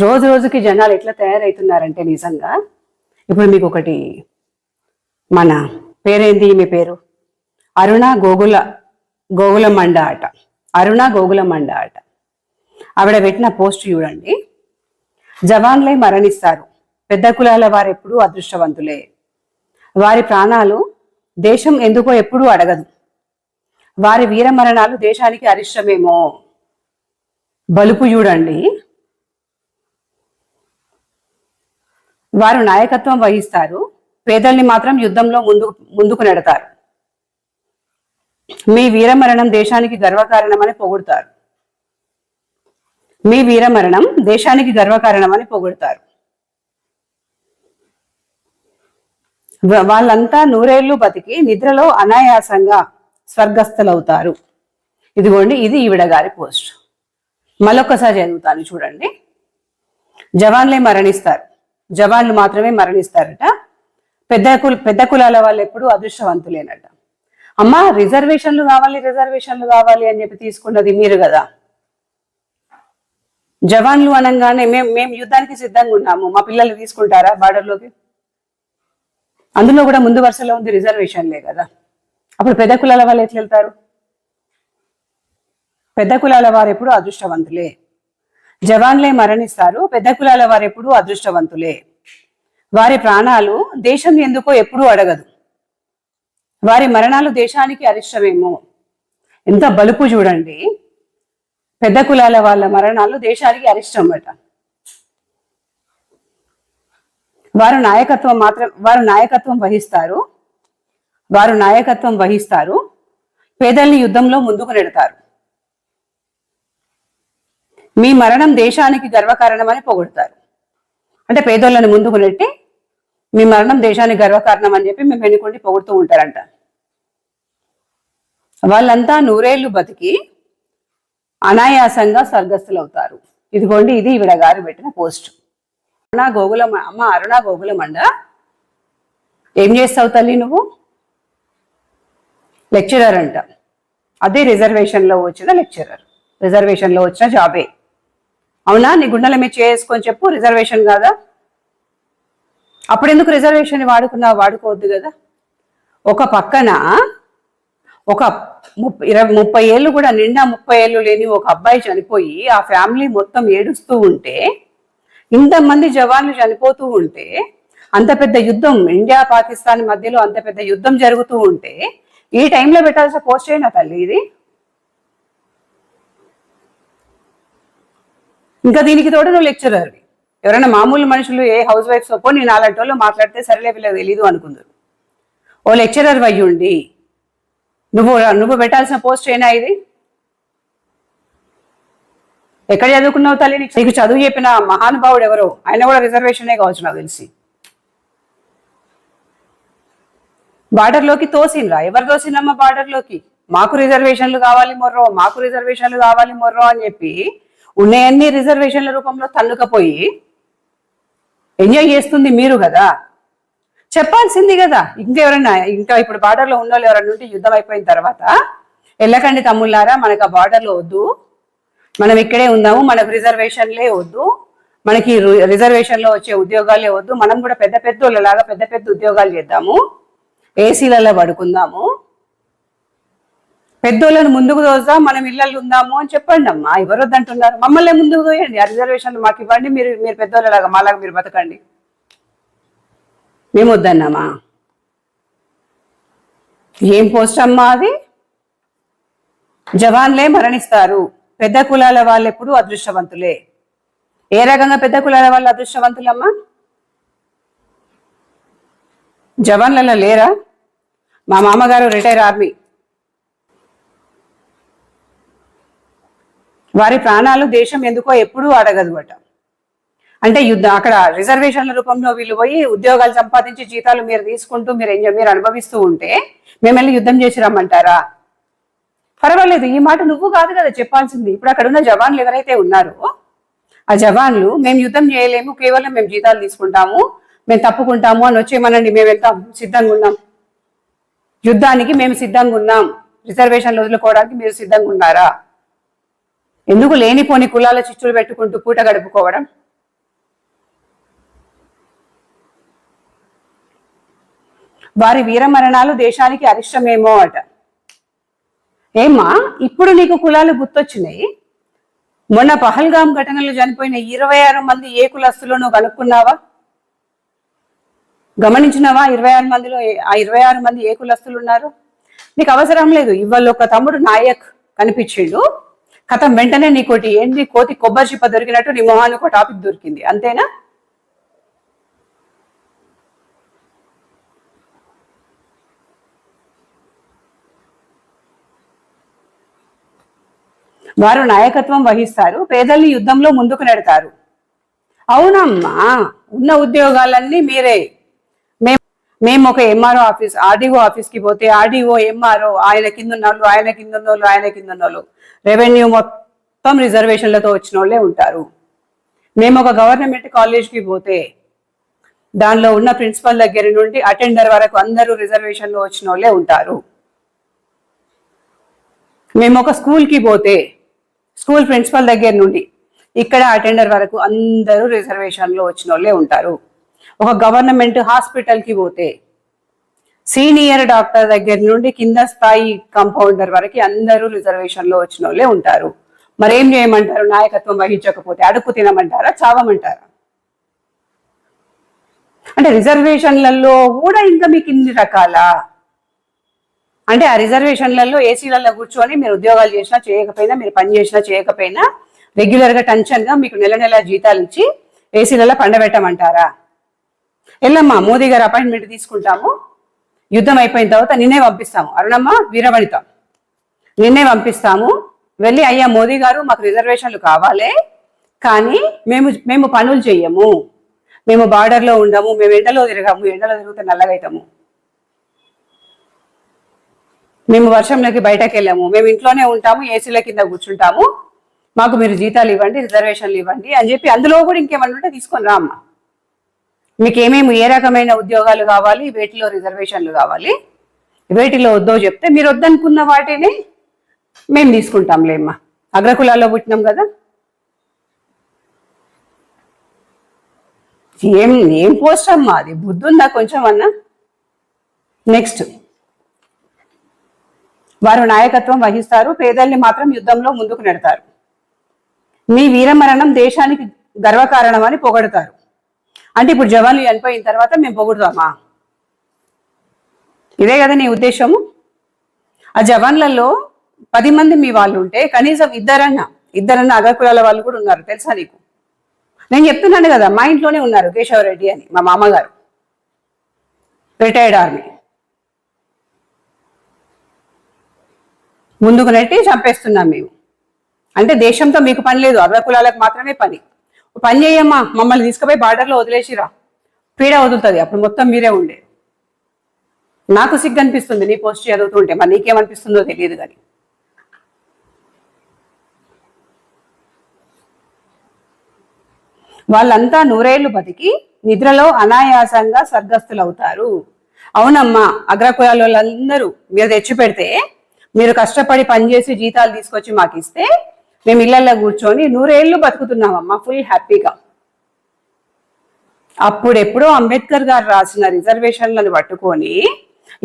రోజు రోజుకి జనాలు ఎట్లా తయారవుతున్నారంటే నిజంగా ఇప్పుడు మీకు ఒకటి మన పేరేంది మీ పేరు? అరుణ గోగుల గోగుల మండ ఆట. అరుణ గోగుల మండ ఆట. ఆవిడ పెట్టిన పోస్ట్ చూడండి. జవాన్లే మరణిస్తారు. పెద్ద కులాల వారు ఎప్పుడూ అదృష్టవంతులే. వారి ప్రాణాలు దేశం ఎందుకో ఎప్పుడూ అడగదు. వారి వీర మరణాలు దేశానికి అరిష్టమేమో. బలుపు చూడండి. వారు నాయకత్వం వహిస్తారు. పేదల్ని మాత్రం యుద్ధంలో ముందు ముందుకు నెడతారు. మీ వీరమరణం దేశానికి గర్వకారణమని పొగుడుతారు. మీ వీరమరణం దేశానికి గర్వకారణమని పొగుడుతారు. వాళ్ళంతా నూరేళ్ళు బతికి నిద్రలో అనాయాసంగా స్వర్గస్థులవుతారు. ఇదిగోండి ఇది ఈవిడ గారి పోస్ట్. మరొకసారి చదువుతాను చూడండి. జవాన్లే మరణిస్తారు. జవాన్లు మాత్రమే మరణిస్తారట. పెద్ద కుల పెద్ద కులాల వాళ్ళు ఎప్పుడు అదృష్టవంతులేనట. అమ్మ రిజర్వేషన్లు కావాలి రిజర్వేషన్లు కావాలి అని చెప్పి తీసుకున్నది మీరు కదా. జవాన్లు అనగానే మేము మేము యుద్ధానికి సిద్ధంగా ఉన్నాము. మా పిల్లలు తీసుకుంటారా బార్డర్లోకి? అందులో కూడా ముందు వరుసలో ఉంది రిజర్వేషన్లే కదా. అప్పుడు పెద్ద కులాల వాళ్ళు ఎట్లా వెళ్తారు పెద్ద కులాల వారు ఎప్పుడు అదృష్టవంతులే. జవాన్లే మరణిస్తారు పెద్ద కులాల వారు ఎప్పుడూ అదృష్టవంతులే. వారి ప్రాణాలు దేశం ఎందుకో ఎప్పుడూ అడగదు. వారి మరణాలు దేశానికి అరిష్టమేమో? ఎంత బలుపు చూడండి. పెద్ద కులాల వాళ్ళ మరణాలు దేశానికి అరిష్టం అట వారు నాయకత్వం మాత్రం వారు నాయకత్వం వహిస్తారు. వారు నాయకత్వం వహిస్తారు. పేదల్ని యుద్ధంలో ముందుకు నెడతారు. మీ మరణం దేశానికి గర్వకారణమని పొగుడతారు. అంటే పేదోళ్ళని ముందుకు నెట్టి మీ మరణం దేశానికి గర్వకారణం అని చెప్పి మేము వెనుకొండి పొగుడుతూ ఉంటారంట. వాళ్ళంతా నూరేళ్ళు బతికి అనాయాసంగా స్వర్గస్థులవుతారు. ఇదిగోండి ఇది ఈవిడ గారు పెట్టిన పోస్ట్. అరుణ గోగుల అమ్మ అరుణా గోగులమండ ఏం చేస్తావు తల్లి నువ్వు? లెక్చరర్ అంట. అదే రిజర్వేషన్లో వచ్చిన లెక్చరర్. రిజర్వేషన్లో వచ్చిన జాబే. అవునా? నీ గుండెల మీద చేసుకొని చెప్పు రిజర్వేషన్ కాదా? అప్పుడెందుకు రిజర్వేషన్ వాడుకున్నావు? వాడుకోవద్దు కదా. ఒక పక్కన ఒక ముప్పై ఇరవై ముప్పై ఏళ్ళు కూడా నిండా ముప్పై ఏళ్ళు లేని ఒక అబ్బాయి చనిపోయి ఆ ఫ్యామిలీ మొత్తం ఏడుస్తూ ఉంటే ఇంతమంది జవాన్లు చనిపోతూ ఉంటే అంత పెద్ద యుద్ధం ఇండియా పాకిస్తాన్ మధ్యలో అంత పెద్ద యుద్ధం జరుగుతూ ఉంటే ఈ టైంలో పెట్టాల్సిన పోస్ట్ అయినా తల్లి ఇది? ఇంకా దీనికి తోడు నువ్వు లెక్చరర్ ఎవరైనా మామూలు మనుషులు ఏ హౌస్ వైఫ్స్ ఒప్పో నేను అలాంటి వాళ్ళు మాట్లాడితే సరేలే వీళ్ళకి తెలీదు అనుకుందరు. ఓ లెక్చరర్ అయ్యుండి నువ్వు నువ్వు పెట్టాల్సిన పోస్ట్ ఏనా ఇది? ఎక్కడ చదువుకున్నావు తల్లి నీకు? నీకు చదువు చెప్పిన మహానుభావుడు ఎవరో? ఆయన కూడా రిజర్వేషనే కావచ్చు నాకు తెలిసి. బార్డర్లోకి తోసిండ్రా? ఎవరు తోసిండమ్మా బార్డర్లోకి మాకు రిజర్వేషన్లు కావాలి మొర్రో మాకు రిజర్వేషన్లు కావాలి మొర్రో అని చెప్పి ఉన్నాయన్ని రిజర్వేషన్ల రూపంలో తన్నుకపోయి ఎంజాయ్ చేస్తుంది మీరు కదా. చెప్పాల్సింది కదా. ఇంకెవరైనా ఇంకా ఇప్పుడు బార్డర్లో ఉన్న వాళ్ళు ఎవరైనా ఉంటే యుద్ధం అయిపోయిన తర్వాత వెళ్ళకండి తమ్ముళ్ళారా మనకు ఆ బార్డర్లో వద్దు. మనం ఇక్కడే ఉందాము మనకు రిజర్వేషన్లే వద్దు. మనకి రిజర్వేషన్లో వచ్చే ఉద్యోగాలే వద్దు. మనం కూడా పెద్ద పెద్ద వాళ్ళలాగా పెద్ద పెద్ద ఉద్యోగాలు చేద్దాము. ఏసీలలో పడుకుందాము. పెద్దోళ్ళని ముందుకు తోద్దాం మనం ఇళ్ళల్లో ఉందాము అని చెప్పండి అమ్మా. ఎవరు మమ్మల్ని ముందుకు దోయండి ఆ రిజర్వేషన్లు మాకు ఇవ్వండి. మీరు మీరు పెద్దోళ్ళలాగా మాలాగా మీరు బతకండి. మేము వద్దన్నామా? ఏం పోస్ట్ అమ్మా అది? జవాన్లే మరణిస్తారు. పెద్ద కులాల వాళ్ళు ఎప్పుడు అదృష్టవంతులే. ఏ రకంగా పెద్ద కులాల వాళ్ళు అదృష్టవంతులమ్మా? జవాన్లలో లేరా? మా మామగారు రిటైర్ ఆర్మీ. వారి ప్రాణాలు దేశం ఎందుకో ఎప్పుడూ అడగదు అట అంటే యుద్ధం అక్కడ రిజర్వేషన్ల రూపంలో వీళ్ళు పోయి ఉద్యోగాలు సంపాదించి జీతాలు మీరు తీసుకుంటూ మీరు ఎంజాయ్ మీరు అనుభవిస్తూ ఉంటే మేము వెళ్ళి యుద్ధం చేసి రమ్మంటారా? పర్వాలేదు ఈ మాట నువ్వు కాదు కదా చెప్పాల్సింది. ఇప్పుడు అక్కడ ఉన్న జవాన్లు ఎవరైతే ఉన్నారో ఆ జవాన్లు మేము యుద్ధం చేయలేము కేవలం మేము జీతాలు తీసుకుంటాము మేము తప్పుకుంటాము అని వచ్చేయమనండి మేము వెళ్తాం సిద్ధంగా ఉన్నాం. యుద్ధానికి మేము సిద్ధంగా ఉన్నాం. రిజర్వేషన్లు వదులుకోవడానికి మీరు సిద్ధంగా ఉన్నారా? ఎందుకు లేనిపోని కులాల చిచ్చులు పెట్టుకుంటూ పూట గడుపుకోవడం? వారి వీరమరణాలు దేశానికి అరిష్టమేమో అట. ఏమా ఇప్పుడు నీకు కులాలు గుర్తొచ్చినాయి? మొన్న పహల్గాం ఘటనలో చనిపోయిన ఇరవై ఆరు మంది ఏ కులస్తులో నువ్వు కనుక్కున్నావా? గమనించినావా ఇరవై ఆరు మందిలో ఆ ఇరవై ఆరు మంది ఏ కులస్తులు ఉన్నారు నీకు అవసరం లేదు ఇవాళ ఒక తమ్ముడు నాయక్ కనిపించిండు. కథం వెంటనే నీకోటి ఏంటి కోతి కొబ్బరి చిప్ప దొరికినట్టు నీ మొహానికి ఒక టాపిక్ దొరికింది. అంతేనా? వారు నాయకత్వం వహిస్తారు పేదల్ని యుద్ధంలో ముందుకు నెడతారు. అవునమ్మా ఉన్న ఉద్యోగాలన్నీ మీరే. మేము ఒక ఎంఆర్ఓ ఆఫీస్ ఆర్డీఓ ఆఫీస్కి పోతే ఆర్డీఓ ఎంఆర్ఓ ఆయన కింద ఉన్న వాళ్ళు ఆయన కింద ఉన్న వాళ్ళు ఆయన కింద ఉన్న వాళ్ళు రెవెన్యూ మొత్తం రిజర్వేషన్లతో వచ్చిన వాళ్ళే ఉంటారు. మేము ఒక గవర్నమెంట్ కాలేజ్కి పోతే దానిలో ఉన్న ప్రిన్సిపల్ దగ్గర నుండి అటెండర్ వరకు అందరూ రిజర్వేషన్లో వచ్చిన వాళ్ళే ఉంటారు. మేము ఒక స్కూల్కి పోతే స్కూల్ ప్రిన్సిపల్ దగ్గర నుండి ఇక్కడ అటెండర్ వరకు అందరూ రిజర్వేషన్లో వచ్చిన వాళ్ళే ఉంటారు. ఒక గవర్నమెంట్ హాస్పిటల్కి పోతే సీనియర్ డాక్టర్ దగ్గర నుండి కింద స్థాయి కంపౌండర్ వరకు అందరూ రిజర్వేషన్లో వచ్చిన వాళ్ళే ఉంటారు. మరేం చేయమంటారు? నాయకత్వం వహించకపోతే అడుపు తినమంటారా? చావమంటారా? అంటే రిజర్వేషన్లలో కూడా ఇంకా మీకు ఇన్ని రకాల? అంటే ఆ రిజర్వేషన్లలో ఏసీలలో కూర్చొని మీరు ఉద్యోగాలు చేసినా చేయకపోయినా మీరు పని చేసినా చేయకపోయినా రెగ్యులర్గా టెన్షన్గా మీకు నెల నెల జీతాలు ఇచ్చి ఏసీలలో పండబెట్టమంటారా? ఎల్లమ్మా మోదీ గారు అపాయింట్మెంట్ తీసుకుంటాము. యుద్ధం అయిపోయిన తర్వాత నిన్నే పంపిస్తాము. అరుణమ్మ వీరవనిత. నిన్నే పంపిస్తాము. వెళ్ళి అయ్యా మోదీ గారు మాకు రిజర్వేషన్లు కావాలి. కానీ మేము మేము పనులు చెయ్యము. మేము బార్డర్లో ఉండము. మేము ఎండలో తిరగము. ఎండలో తిరిగితే నల్లగైతాము. మేము వర్షంలోకి బయటకు వెళ్ళాము. మేము ఇంట్లోనే ఉంటాము. ఏసీల కింద కూర్చుంటాము. మాకు మీరు జీతాలు ఇవ్వండి రిజర్వేషన్లు ఇవ్వండి అని చెప్పి అందులో కూడా ఇంకేమన్నా ఉంటే తీసుకొని రామ్మా. మీకు ఏమేమి ఏ రకమైన ఉద్యోగాలు కావాలి? వేటిలో రిజర్వేషన్లు కావాలి. వేటిలో వద్దో చెప్తే మీరు వద్దనుకున్న వాటిని మేము తీసుకుంటాంలేమ్మా అగ్రకులాల్లో పుట్టినాం కదా. ఏం ఏం పోస్ట్ అమ్మా? అది బుద్ధుందా కొంచెం అన్నా? నెక్స్ట్ వారు నాయకత్వం వహిస్తారు. పేదల్ని మాత్రం యుద్ధంలో ముందుకు నెడతారు. మీ వీరమరణం దేశానికి గర్వకారణమని పొగడతారు. అంటే ఇప్పుడు జవాన్లు చనిపోయిన తర్వాత మేము పొగుడుదామా ఇదే కదా నీ ఉద్దేశము? ఆ జవాన్లలో పది మంది మీ వాళ్ళు ఉంటే కనీసం ఇద్దరన్నా ఇద్దరన్నా అగ్రకులాల వాళ్ళు కూడా ఉన్నారు తెలుసా నీకు? నేను చెప్తున్నాను కదా మా ఇంట్లోనే ఉన్నారు కేశవరెడ్డి అని మా మామగారు. Retired army. ముందుకు నెట్టి చంపేస్తున్నాం మేము. అంటే దేశంతో మీకు పని లేదు అగ్రకులాలకు మాత్రమే పని. పని చేయమ్మా మమ్మల్ని తీసుకుపోయి బార్డర్లో వదిలేసిరా. పీడ వదులుతుంది అప్పుడు మొత్తం మీరే ఉండే. నాకు సిగ్గు అనిపిస్తుంది నీ పోస్ట్ చదువుతుంటే మరి నీకేమనిపిస్తుందో తెలియదు కానీ. వాళ్ళంతా నూరేళ్ళు బతికి నిద్రలో అనాయాసంగా స్వర్గస్థులవుతారు. అవునమ్మా అగ్రకులాల వాళ్ళందరూ మీరు తెచ్చి పెడితే మీరు కష్టపడి పనిచేసి జీతాలు తీసుకొచ్చి మాకు ఇస్తే మేము ఇళ్ళలో కూర్చొని నూరేళ్ళు బతుకుతున్నామమ్మా ఫుల్ హ్యాపీగా అప్పుడెప్పుడో అంబేద్కర్ గారు రాసిన రిజర్వేషన్లను పట్టుకొని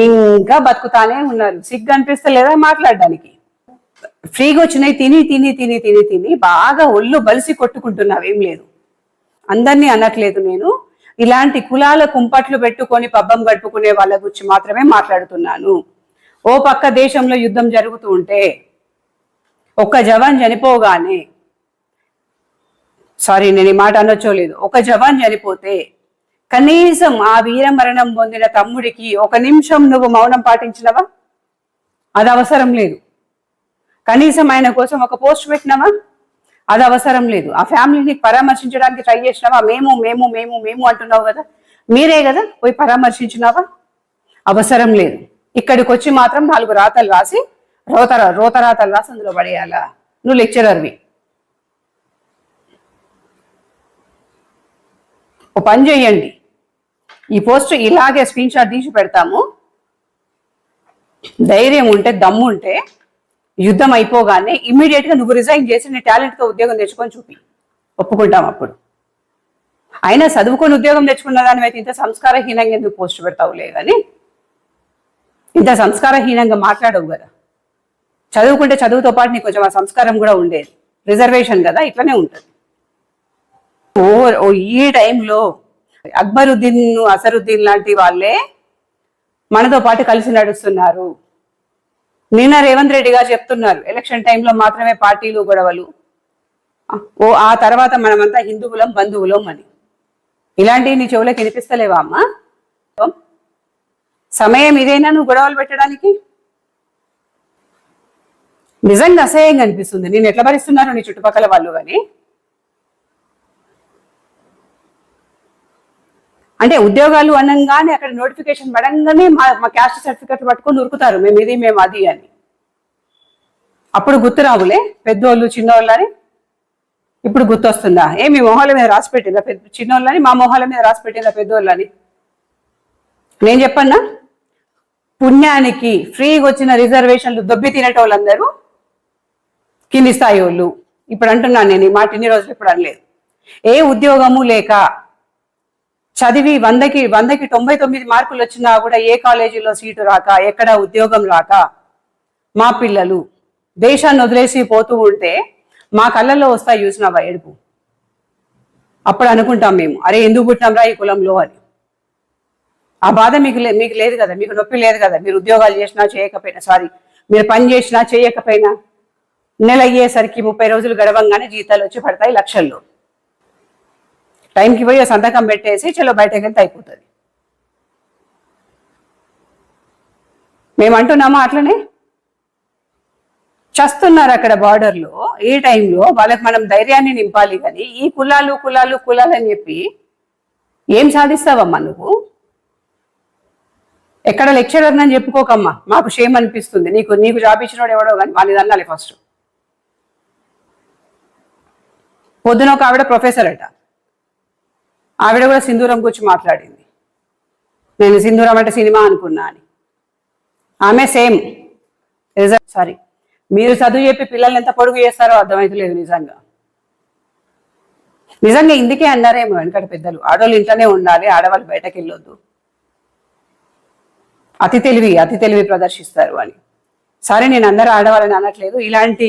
ఇంకా బతుకుతానే ఉన్నారు. సిగ్గు అనిపిస్తలేదా మాట్లాడడానికి? ఫ్రీగా వచ్చినాయి తిని తిని తిని తిని తిని బాగా ఒళ్ళు బలిసి కొట్టుకుంటున్నావేం లేదు. అందరినీ అనట్లేదు నేను. ఇలాంటి కులాల కుంపట్లు పెట్టుకొని పబ్బం గడుపుకునే వాళ్ళ గురించి మాత్రమే మాట్లాడుతున్నాను. ఓ పక్క దేశంలో యుద్ధం జరుగుతూ ఉంటే ఒక్క జవాన్ చనిపోగానే. సారీ నేను ఈ మాట అనొచ్చోలేదు ఒక జవాన్ చనిపోతే కనీసం ఆ వీరమరణం పొందిన తమ్ముడికి ఒక నిమిషం నువ్వు మౌనం పాటించినవా? అది అవసరం లేదు. కనీసం ఆయన కోసం ఒక పోస్ట్ పెట్టినావా? అది అవసరం లేదు. ఆ ఫ్యామిలీని పరామర్శించడానికి ట్రై చేసినావా? మేము మేము మేము మేము అంటున్నావు కదా. మీరే కదా పోయి పరామర్శించినావా? అవసరం లేదు. ఇక్కడికి వచ్చి మాత్రం నాలుగు రాతలు రాసి రోతర రోతరాతలు రాసి అందులో పడేయాలా? నువ్వు లెక్చరర్వి ఓ పని చేయండి. ఈ పోస్ట్ ఇలాగే స్క్రీన్ షాట్ తీసి పెడతాము. ధైర్యం ఉంటే దమ్ము ఉంటే యుద్ధం అయిపోగానే ఇమ్మీడియట్గా నువ్వు రిజైన్ చేసి నీ టాలెంట్తో ఉద్యోగం తెచ్చుకొని చూపి. ఒప్పుకుంటాం అప్పుడు. అయినా చదువుకొని ఉద్యోగం తెచ్చుకున్న దాని అయితే ఇంత సంస్కారహీనంగా ఎందుకు పోస్ట్ పెడతావులే కానీ ఇంత సంస్కారహీనంగా మాట్లాడవు కదా. చదువుకుంటే చదువుతో పాటు నీకు కొంచెం ఆ సంస్కారం కూడా ఉండేది రిజర్వేషన్ కదా ఇట్లనే ఉంటుంది. ఓ ఈ టైంలో అక్బరుద్దీన్ అసరుద్దీన్ లాంటి వాళ్ళే మనతో పాటు కలిసి నడుస్తున్నారు. నిన్న రేవంత్ రెడ్డి గారు చెప్తున్నారు ఎలక్షన్ టైంలో మాత్రమే పార్టీలు గొడవలు. ఓ ఆ తర్వాత మనమంతా హిందువులం బంధువులం అని. ఇలాంటివి నీ చెవులకు వినిపిస్తలేవా అమ్మా? సమయం ఇదేనా నువ్వు గొడవలు పెట్టడానికి? నిజంగా అసహ్యంగా అనిపిస్తుంది. నేను ఎట్లా భరిస్తున్నాను నీ చుట్టుపక్కల వాళ్ళు కానీ అంటే ఉద్యోగాలు అనగానే అక్కడ నోటిఫికేషన్ పడంగానే మా మా క్యాస్ట్ సర్టిఫికెట్ పట్టుకొని ఉరుకుతారు. మేము ఇది మేము అది అని. అప్పుడు గుర్తు రావులే? పెద్దోళ్ళు చిన్నోళ్ళని? ఇప్పుడు గుర్తొస్తుందా? ఏ మీ మొహాల మీద రాసి పెట్టిందా? పెద్ద చిన్నోళ్ళని? మా మొహాల మీద రాసి పెట్టిందా పెద్దోళ్ళని? నేను చెప్పన్నా? పుణ్యానికి ఫ్రీగా వచ్చిన రిజర్వేషన్లు దొబ్బి తినేటోళ్ళందరూ కింది స్థాయి వాళ్ళు. ఇప్పుడు అంటున్నాను నేను ఈ మాట ఇన్ని రోజులు ఇప్పుడు అనలేదు. ఏ ఉద్యోగము లేక చదివి వందకి వందకి తొంభై తొమ్మిది మార్కులు వచ్చినా కూడా ఏ కాలేజీలో సీటు రాక ఎక్కడ ఉద్యోగం రాక మా పిల్లలు దేశాన్ని వదిలేసి పోతూ ఉంటే మా కళ్ళల్లో వస్తాయి చూసినావా ఏడుపు. అప్పుడు అనుకుంటాం మేము అరే ఎందుకు పుట్టినాంరా ఈ కులంలో అని. ఆ బాధ మీకు మీకు లేదు కదా మీకు నొప్పి లేదు కదా మీరు ఉద్యోగాలు చేసినా చేయకపోయినా సారీ మీరు పని చేసినా చేయకపోయినా. నెల అయ్యేసరికి ముప్పై రోజులు గడవంగానే జీతాలు వచ్చి పడతాయి లక్షల్లో. టైంకి పోయి ఆ సంతకం పెట్టేసి చలో బయటకు వెళ్తే అయిపోతుంది. మేమంటున్నామా అట్లనే? చస్తున్నారు అక్కడ బార్డర్లో ఏ టైంలో వాళ్ళకి మనం ధైర్యాన్ని నింపాలి కానీ ఈ కులాలు కులాలు కులాలు అని చెప్పి ఏం సాధిస్తావమ్మా నువ్వు? ఎక్కడ లెక్చరర్ అని చెప్పుకోకమ్మా. మాకు షేమ్ అనిపిస్తుంది. నీకు నీకు జాబ్ ఇచ్చినోడు ఎవడో కానీ వాళ్ళని అన్నాలి ఫస్ట్ పొద్దున ఒక ఆవిడ ప్రొఫెసర్ అట. ఆవిడ కూడా సింధూరం గురించి మాట్లాడింది. నేను సింధూరం అంటే సినిమా అనుకున్నా అని. ఆమె సేమ్ రిజల్ట్ సారీ మీరు చదువు చెప్పి పిల్లల్ని ఎంత పొడుగు చేస్తారో అర్థమైతలేదు నిజంగా. నిజంగా ఇందుకే అన్నారేమో వెనకటి పెద్దలు. ఆడవాళ్ళు ఇంట్లోనే ఉండాలి ఆడవాళ్ళు బయటకు వెళ్ళొద్దు అతి తెలివి అతి తెలివి ప్రదర్శిస్తారు అని. సరే నేను అందరూ ఆడవాళ్ళని అనట్లేదు. ఇలాంటి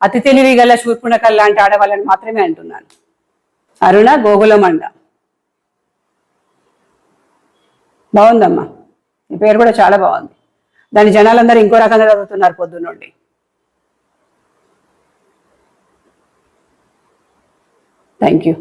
అతి తెలివి గల శూర్పుణకల్ లాంటి ఆడవాళ్ళని మాత్రమే అంటున్నాను. అరుణ గోగులమండ. బాగుందమ్మా. ఈ పేరు కూడా చాలా బాగుంది. దాని జనాలందరూ ఇంకో రకంగా చదువుతున్నారు పొద్దున్నుండి థ్యాంక్ యూ